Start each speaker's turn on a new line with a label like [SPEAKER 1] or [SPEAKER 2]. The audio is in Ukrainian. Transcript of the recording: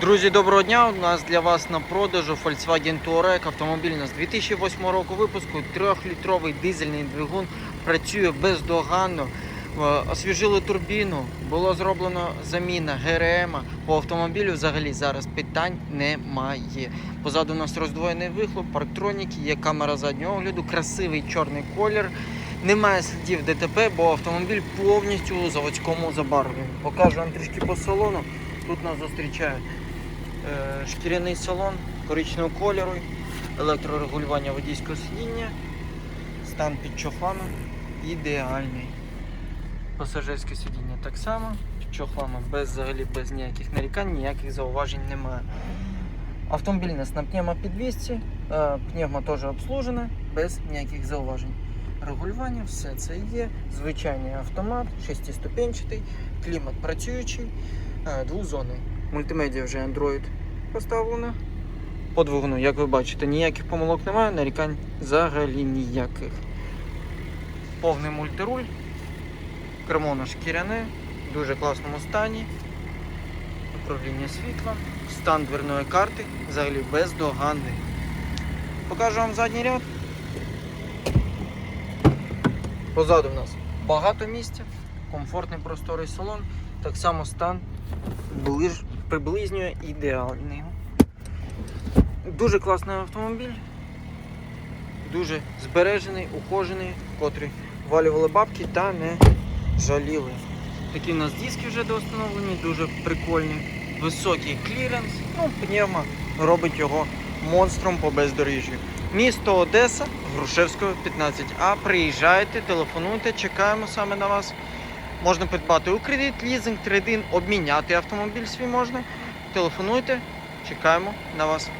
[SPEAKER 1] Друзі, доброго дня! У нас для вас на продажу Volkswagen Touareg. Автомобіль у нас 2008 року випуску, 3-літровий дизельний двигун, працює бездоганно. Е, Освіжили турбіну, було зроблено заміна ГРМ. По автомобілю взагалі зараз питань немає. Позаду у нас роздвоєний вихлоп, парктроніки, є камера заднього огляду, красивий чорний колір. Немає слідів ДТП, бо автомобіль повністю у заводському забарвленні. Покажу вам трішки по салону. Тут нас зустрічає е, шкіряний салон коричневого кольору, електрорегулювання водійського сидіння, стан під чохлами ідеальний. Пасажирське сидіння так само, під чохлами без, взагалі без ніяких нарікань, ніяких зауважень немає. Автомобіль нас на пневмопідвісці, е, пневмо теж обслужене, без ніяких зауважень. Регулювання, все це є. Звичайний автомат, шестиступенчатий, клімат працюючий, е, двозонний. Мультимедіа вже Android поставлено. По двигуну, як ви бачите, ніяких помилок немає, нарікань взагалі ніяких. Повний мультируль, кермо на шкіряне, в дуже класному стані. Управління світлом, стан дверної карти, взагалі бездоганний. Покажу вам задній ряд. Позаду в нас багато місця, комфортний просторий салон, так само стан ближ, приблизнює ідеальний. Дуже класний автомобіль, дуже збережений, ухожений, котрий валювали бабки та не жаліли. Такі в нас диски вже доустановлені, дуже прикольні. Високий кліренс, ну, пневма робить його монстром по бездоріжжю. Місто Одеса, Грушевського 15А. Приїжджайте, телефонуйте, чекаємо саме на вас. Можна придбати у кредит, лізинг, трейдин, обміняти автомобіль свій можна. Телефонуйте, чекаємо на вас.